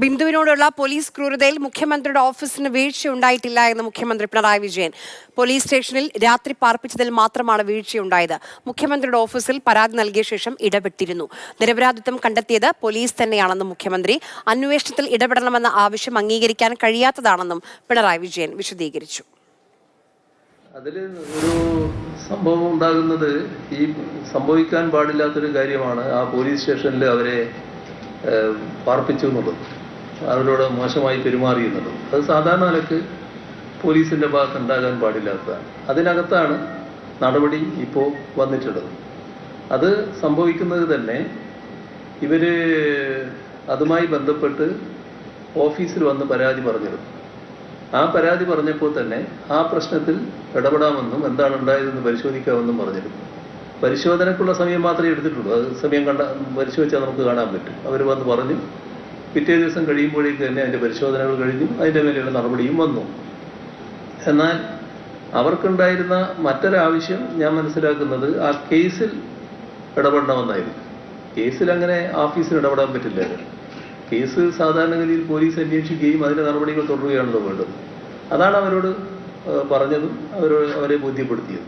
ബിന്ദുവിനോടുള്ള police ക്രൂരതയിൽ മുഖ്യമന്ത്രിയുടെ ഓഫീസിന് വീഴ്ച ഉണ്ടായിട്ടില്ല എന്ന് മുഖ്യമന്ത്രി പിണറായി വിജയൻ പോലീസ് സ്റ്റേഷനിൽ രാത്രി പാർപ്പിച്ചതിൽ മാത്രമാണ് വീഴ്ചയുണ്ടായത്. മുഖ്യമന്ത്രിയുടെ ഓഫീസിൽ പരാതി നൽകിയ ശേഷം ഇടപെട്ടിരുന്നു. നിരപരാധിത്വം കണ്ടെത്തിയത് പോലീസ് തന്നെയാണെന്നും മുഖ്യമന്ത്രി അന്വേഷണത്തിൽ ഇടപെടണമെന്ന ആവശ്യം അംഗീകരിക്കാൻ കഴിയാത്തതാണെന്നും പിണറായി വിജയൻ വിശദീകരിച്ചു. അതിൽ ഒരു സംഭവം ഉണ്ടാകുന്നത് ഈ സംഭവിക്കാൻ പാടില്ലാത്തൊരു കാര്യമാണ് ആ പോലീസ് സ്റ്റേഷനിൽ അവരെ പാർപ്പിച്ചു എന്നുള്ളത്. അവരോട് മോശമായി പെരുമാറി എന്നുള്ളത് അത് സാധാരണ നിലയ്ക്ക് പോലീസിന്റെ ഭാഗത്ത് ഉണ്ടാകാൻ പാടില്ലാത്തതാണ് അതിനകത്താണ് നടപടി ഇപ്പോൾ വന്നിട്ടുള്ളത്. അത് സംഭവിക്കുന്നത് തന്നെ ഇവർ അതുമായി ബന്ധപ്പെട്ട് ഓഫീസിൽ വന്ന് പരാതി പറഞ്ഞിരുന്നു. ആ പരാതി പറഞ്ഞപ്പോൾ തന്നെ ആ പ്രശ്നത്തിൽ ഇടപെടാമെന്നും എന്താണ് ഉണ്ടായതെന്ന് പരിശോധിക്കാമെന്നും പറഞ്ഞിരുന്നു. പരിശോധനയ്ക്കുള്ള സമയം മാത്രമേ എടുത്തിട്ടുള്ളൂ. അത് സമയം കണ്ട പരിശോധിച്ചാൽ നമുക്ക് കാണാൻ പറ്റും. അവർ വന്ന് പറഞ്ഞു പിറ്റേ ദിവസം കഴിയുമ്പോഴേക്ക് തന്നെ അതിന്റെ പരിശോധനകൾ കഴിഞ്ഞു അതിന്റെ മേലെയുള്ള നടപടിയും വന്നു. എന്നാൽ അവർക്കുണ്ടായിരുന്ന മറ്റൊരാവശ്യം ഞാൻ മനസ്സിലാക്കുന്നത് ആ കേസിൽ ഇടപെടണമെന്നായിരുന്നു കേസിൽ അങ്ങനെ ഓഫീസിൽ ഇടപെടാൻ പറ്റില്ല. കേസ് സാധാരണഗതിയിൽ പോലീസ് അന്വേഷിക്കുകയും അതിന്റെ നടപടികൾ തുടരുകയാണല്ലോ വേണ്ടത്. അതാണ് അവരോട് പറഞ്ഞതും അവരോട് അവരെ ബോധ്യപ്പെടുത്തിയത്.